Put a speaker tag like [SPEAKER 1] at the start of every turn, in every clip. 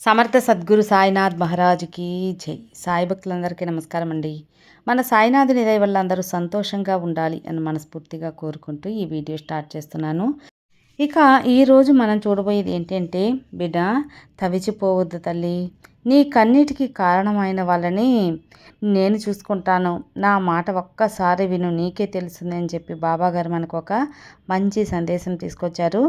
[SPEAKER 1] సమర్థ సద్గురు సాయినాథ్ మహారాజుకి జై. సాయి భక్తులందరికీ నమస్కారం అండి. మన సాయినాథుని దయ వల్ల అందరూ సంతోషంగా ఉండాలి అని మనస్ఫూర్తిగా కోరుకుంటూ ఈ వీడియో స్టార్ట్ చేస్తున్నాను. ఇక ఈరోజు మనం చూడబోయేది ఏంటంటే బిడ్డ తవిచిపోవద్దు తల్లి. నీ కన్నిటికి కారణమైన వాళ్ళని నేను చూసుకుంటాను. నా మాట ఒక్కసారి విను నీకే తెలుస్తుంది అని చెప్పి బాబాగారు మనకు ఒక మంచి సందేశం తీసుకొచ్చారు.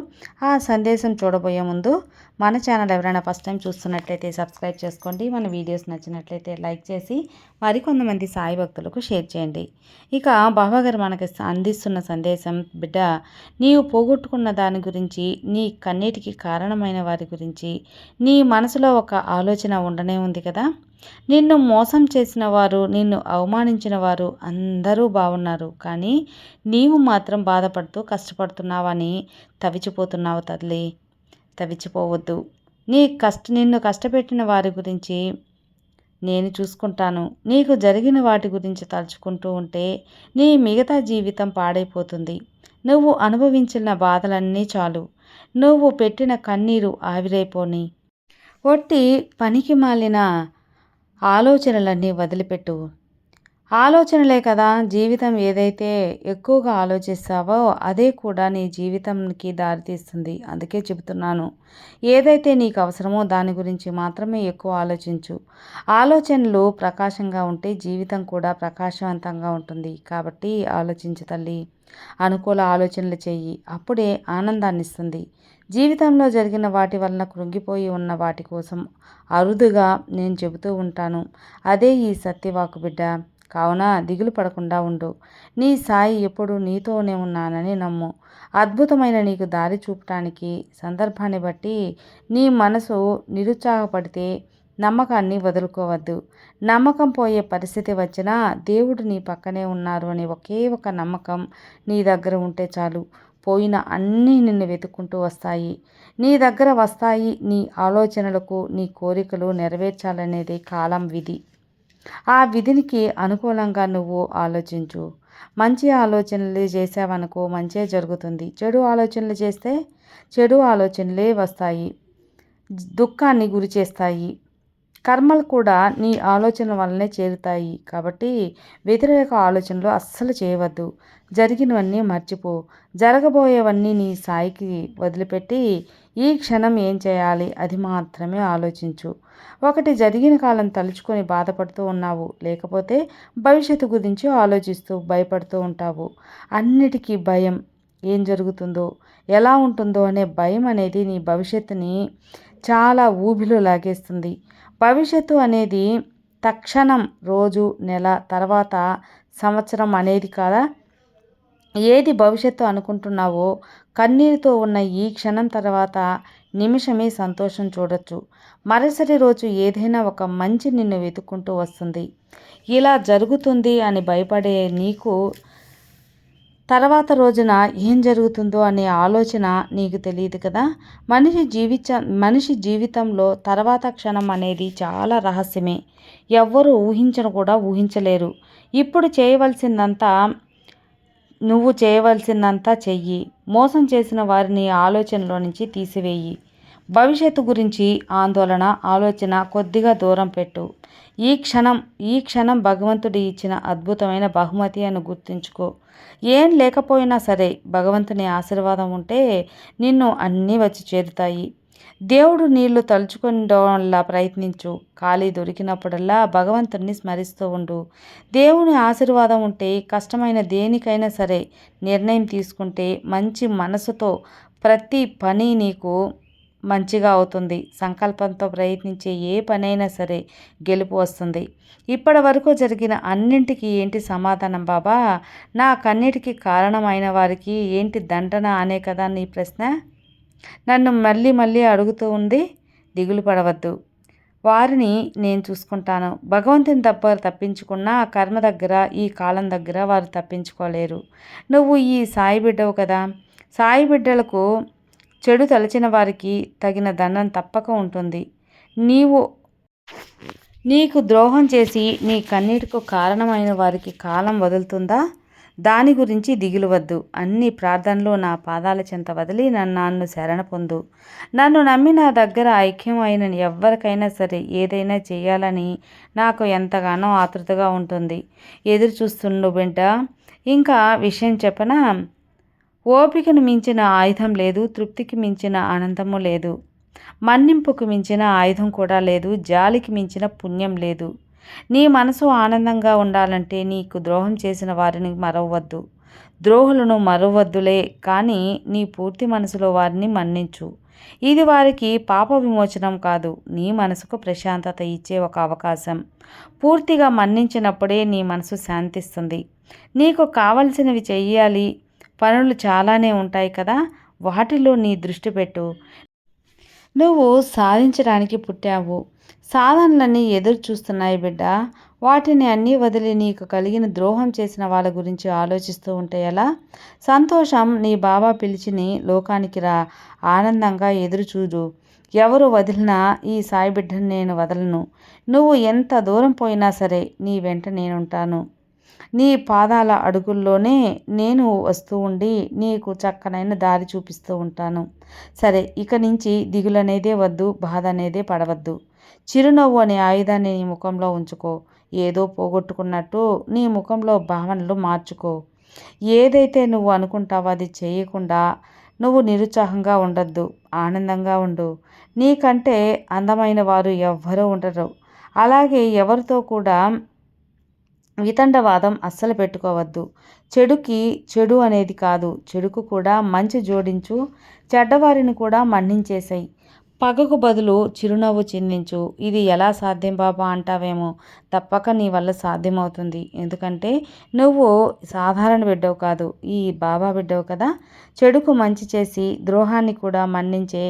[SPEAKER 1] ఆ సందేశం చూడబోయే ముందు మన ఛానల్ ఎవరైనా ఫస్ట్ టైం చూస్తున్నట్లయితే సబ్స్క్రైబ్ చేసుకోండి. మన వీడియోస్ నచ్చినట్లయితే లైక్ చేసి మరికొంతమంది సాయి భక్తులకు షేర్ చేయండి. ఇక బాబాగారు మనకి అందిస్తున్న సందేశం బిడ్డ నీవు పోగొట్టుకున్న దాని గురించి నీ కన్నీటికి కారణమైన వారి గురించి నీ మనసులో ఒక ఆలోచన ఉండనే ఉంది కదా? నిన్ను మోసం చేసిన వారు నిన్ను అవమానించిన వారు అందరూ బాగున్నారు కానీ నీవు మాత్రం బాధపడుతూ కష్టపడుతున్నావని తవిచిపోతున్నావు తల్లి. తవిచిపోవద్దు. నీ కష్ట నిన్ను కష్టపెట్టిన వారి గురించి నేను చూసుకుంటాను. నీకు జరిగిన వాటి గురించి తలుచుకుంటూ ఉంటే నీ మిగతా జీవితం పాడైపోతుంది. నువ్వు అనుభవించిన బాధలన్నీ చాలు. నువ్వు పెట్టిన కన్నీరు ఆవిరైపోని. ఒట్టి పనికి మాలిన ఆలోచనలన్నీ వదిలిపెట్టు. ఆలోచనలే కదా జీవితం ఏదైతే ఎక్కువగా ఆలోచిస్తావో అదే కూడా నీ జీవితంకి దారితీస్తుంది. అందుకే చెబుతున్నాను ఏదైతే నీకు అవసరమో దాని గురించి మాత్రమే ఎక్కువ ఆలోచించు. ఆలోచనలు ప్రకాశంగా ఉంటే జీవితం కూడా ప్రకాశవంతంగా ఉంటుంది. కాబట్టి ఆలోచించు తల్లి. అనుకూల ఆలోచనలు చెయ్యి అప్పుడే ఆనందాన్ని ఇస్తుంది జీవితంలో జరిగిన వాటి వలన కృంగిపోయి ఉన్న వాటి కోసం అరుదుగా నేను చెబుతూ ఉంటాను. అదే ఈ సత్యవాకు బిడ్డ. కావున దిగులు పడకుండా ఉండు. నీ సాయి ఎప్పుడు నీతోనే ఉన్నానని నమ్ము. అద్భుతమైన నీకు దారి చూపటానికి సందర్భాన్ని బట్టి నీ మనసు నిరుత్సాహపడితే నమ్మకాన్ని వదులుకోవద్దు. నమ్మకం పోయే పరిస్థితి వచ్చినా దేవుడు నీ పక్కనే ఉన్నారు అనే ఒకే ఒక నమ్మకం నీ దగ్గర ఉంటే చాలు. పోయిన అన్నీ నిన్ను వెతుక్కుంటూ వస్తాయి. నీ దగ్గర వస్తాయి నీ ఆలోచనలకు నీ కోరికలు నెరవేర్చాలనేది కాలం విధి. ఆ విధినికి అనుకూలంగా నువ్వు ఆలోచించు. మంచి ఆలోచనలు చేసావనుకో మంచే జరుగుతుంది. చెడు ఆలోచనలు చేస్తే చెడు ఆలోచనలే వస్తాయి. దుఃఖాన్ని గురి చేస్తాయి. కర్మలు కూడా నీ ఆలోచన వల్లనే చేరుతాయి. కాబట్టి వ్యతిరేక ఆలోచనలు అస్సలు చేయవద్దు. జరిగినవన్నీ మర్చిపో. జరగబోయేవన్నీ నీ సాయికి వదిలిపెట్టి ఈ క్షణం ఏం చేయాలి అది మాత్రమే ఆలోచించు. ఒకటి జరిగిన కాలం తలుచుకొని బాధపడుతూ ఉన్నావు. లేకపోతే భవిష్యత్తు గురించి ఆలోచిస్తూ భయపడుతూ ఉంటావు. అన్నిటికీ భయం. ఏం జరుగుతుందో ఎలా ఉంటుందో అనే భయం అనేది నీ భవిష్యత్తుని చాలా ఊబిలో లాగేస్తుంది. భవిష్యత్తు అనేది తక్షణం రోజు నెల తర్వాత సంవత్సరం అనేది కాదా? ఏది భవిష్యత్తు అనుకుంటున్నావో కన్నీరుతో ఉన్న ఈ క్షణం తర్వాత నిమిషమే సంతోషం చూడొచ్చు. మరుసటి రోజు ఏదైనా ఒక మంచి నిన్ను వెతుక్కుంటూ వస్తుంది. ఇలా జరుగుతుంది అని భయపడే నీకు తర్వాత రోజున ఏం జరుగుతుందో అనే ఆలోచన నీకు తెలియదు కదా? మనిషి జీవిత మనిషి జీవితంలో తర్వాత క్షణం అనేది చాలా రహస్యమే. ఎవ్వరూ ఊహించను కూడా ఊహించలేరు. ఇప్పుడు చేయవలసిందంతా నువ్వు చేయవలసిందంతా చెయ్యి. మోసం చేసిన వారిని ఆలోచనలో నుంచి తీసివేయి. భవిష్యత్తు గురించి ఆందోళన ఆలోచన కొద్దిగా దూరం పెట్టు. ఈ క్షణం ఈ క్షణం భగవంతుడి ఇచ్చిన అద్భుతమైన బహుమతి అని గుర్తుంచుకో. ఏం లేకపోయినా సరే భగవంతుని ఆశీర్వాదం ఉంటే నిన్ను అన్నీ వచ్చి చేరుతాయి. దేవుడు నీళ్ళు తలుచుకునేలా ప్రయత్నించు. ఖాళీ దొరికినప్పుడల్లా భగవంతుని స్మరిస్తూ ఉండు. దేవుని ఆశీర్వాదం ఉంటే కష్టమైన దేనికైనా సరే నిర్ణయం తీసుకుంటే మంచి మనసుతో ప్రతి పని నీకు మంచిగా అవుతుంది. సంకల్పంతో ప్రయత్నించే ఏ పనైనా సరే గెలుపు వస్తుంది. ఇప్పటి వరకు జరిగిన అన్నింటికి ఏంటి సమాధానం బాబా? నా కన్నిటికి కారణమైన వారికి ఏంటి దండన అనే కదా నీ ప్రశ్న? నన్ను మళ్ళీ మళ్ళీ అడుగుతూ ఉంది దిగులు పడవద్దు. వారిని నేను చూసుకుంటాను. భగవంతుని దగ్గర తప్పించుకున్న కర్మ దగ్గర ఈ కాలం దగ్గర వారు తప్పించుకోలేరు. నువ్వు ఈ సాయి బిడ్డవు కదా. సాయి బిడ్డలకు చెడు తలచిన వారికి తగిన దండం తప్పక ఉంటుంది. నీవు నీకు ద్రోహం చేసి నీ కన్నీటికు కారణమైన వారికి కాలం వదులుతుందా? దాని గురించి దిగులు వద్దు అన్ని ప్రార్థనలు నా పాదాల చెంత వదిలి నన్ను నన్ను శరణ పొందు. నన్ను నమ్మి నా దగ్గర ఐక్యం అయిన ఎవరికైనా సరే ఏదైనా చేయాలని నాకు ఎంతగానో ఆతృతగా ఉంటుంది. ఎదురు చూస్తుండు బిడ్డ ఇంకా విషయం చెప్పనా? ఓపికను మించిన ఆయుధం లేదు తృప్తికి మించిన ఆనందము లేదు. మన్నింపుకు మించిన ఆయుధం కూడా లేదు జాలికి మించిన పుణ్యం లేదు. నీ మనసు ఆనందంగా ఉండాలంటే నీకు ద్రోహం చేసిన వారిని మరవద్దు. ద్రోహులను మరవద్దులే కానీ నీ పూర్తి మనసులో వారిని మన్నించు. ఇది వారికి పాప విమోచనం కాదు నీ మనసుకు ప్రశాంతత ఇచ్చే ఒక అవకాశం. పూర్తిగా మన్నించినప్పుడే నీ మనసు శాంతిస్తుంది. నీకు కావలసినవి చెయ్యాలి పనులు చాలానే ఉంటాయి కదా వాటిలో నీ దృష్టి పెట్టు. నువ్వు సాధించడానికి పుట్టావు. సాధనలన్నీ ఎదురు చూస్తున్నాయి బిడ్డ. వాటిని అన్నీ వదిలి నీకు కలిగిన ద్రోహం చేసిన వాళ్ళ గురించి ఆలోచిస్తూ ఉంటే ఎలా? సంతోషం నీ బాబా పిలిచిని లోకానికి రా. ఆనందంగా ఎదురు చూడు. ఎవరు వదిలినా ఈ సాయి బిడ్డను నేను వదలను. నువ్వు ఎంత దూరం పోయినా సరే నీ వెంట నేనుంటాను. నీ పాదాల అడుగుల్లోనే నేను వస్తూ ఉండి నీకు చక్కనైన దారి చూపిస్తూ ఉంటాను. సరే ఇక నుంచి దిగులనేదే వద్దు బాధ అనేదే పడవద్దు. చిరునవ్వు అనే ఆయుధాన్ని నీ ముఖంలో ఉంచుకో. ఏదో పోగొట్టుకున్నట్టు నీ ముఖంలో భావనలు మార్చుకో. ఏదైతే నువ్వు అనుకుంటావో అది చేయకుండా నువ్వు నిరుత్సాహంగా ఉండద్దు ఆనందంగా ఉండు. నీకంటే అందమైన వారు ఎవ్వరూ ఉండరు. అలాగే ఎవరితో కూడా వితండవాదం అస్సలు పెట్టుకోవద్దు. చెడుకి చెడు అనేది కాదు. చెడుకు కూడా మంచి జోడించు చెడ్డవారిని కూడా మన్నించేసాయి. పగకు బదులు చిరునవ్వు చిందించు. ఇది ఎలా సాధ్యం బాబా అంటావేమో. తప్పక నీ వల్ల సాధ్యమవుతుంది. ఎందుకంటే నువ్వు సాధారణ బిడ్డవు కాదు. ఈ బాబా బిడ్డవు కదా. చెడుకు మంచి చేసి ద్రోహాన్ని కూడా మన్నించే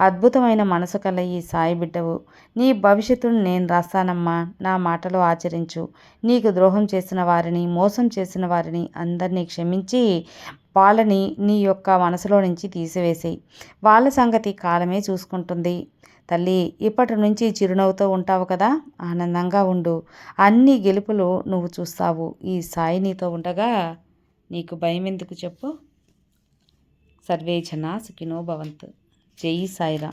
[SPEAKER 1] అద్భుతమైన మనసు కల ఈ సాయి బిడ్డవు. నీ భవిష్యత్తును నేను రాస్తానమ్మా. నా మాటలు ఆచరించు. నీకు ద్రోహం చేసిన వారిని మోసం చేసిన వారిని అందరినీ క్షమించి వాళ్ళని నీ యొక్క మనసులో నుంచి తీసివేసేయి. వాళ్ళ సంగతి కాలమే చూసుకుంటుంది. తల్లి ఇప్పటి నుంచి చిరునవ్వుతో ఉంటావు కదా? ఆనందంగా ఉండు. అన్ని గెలుపులు నువ్వు చూస్తావు. ఈ సాయి నీతో ఉండగా నీకు భయం ఎందుకు చెప్పు? సర్వే జన సుఖినో భవంతు. జై సాయిరా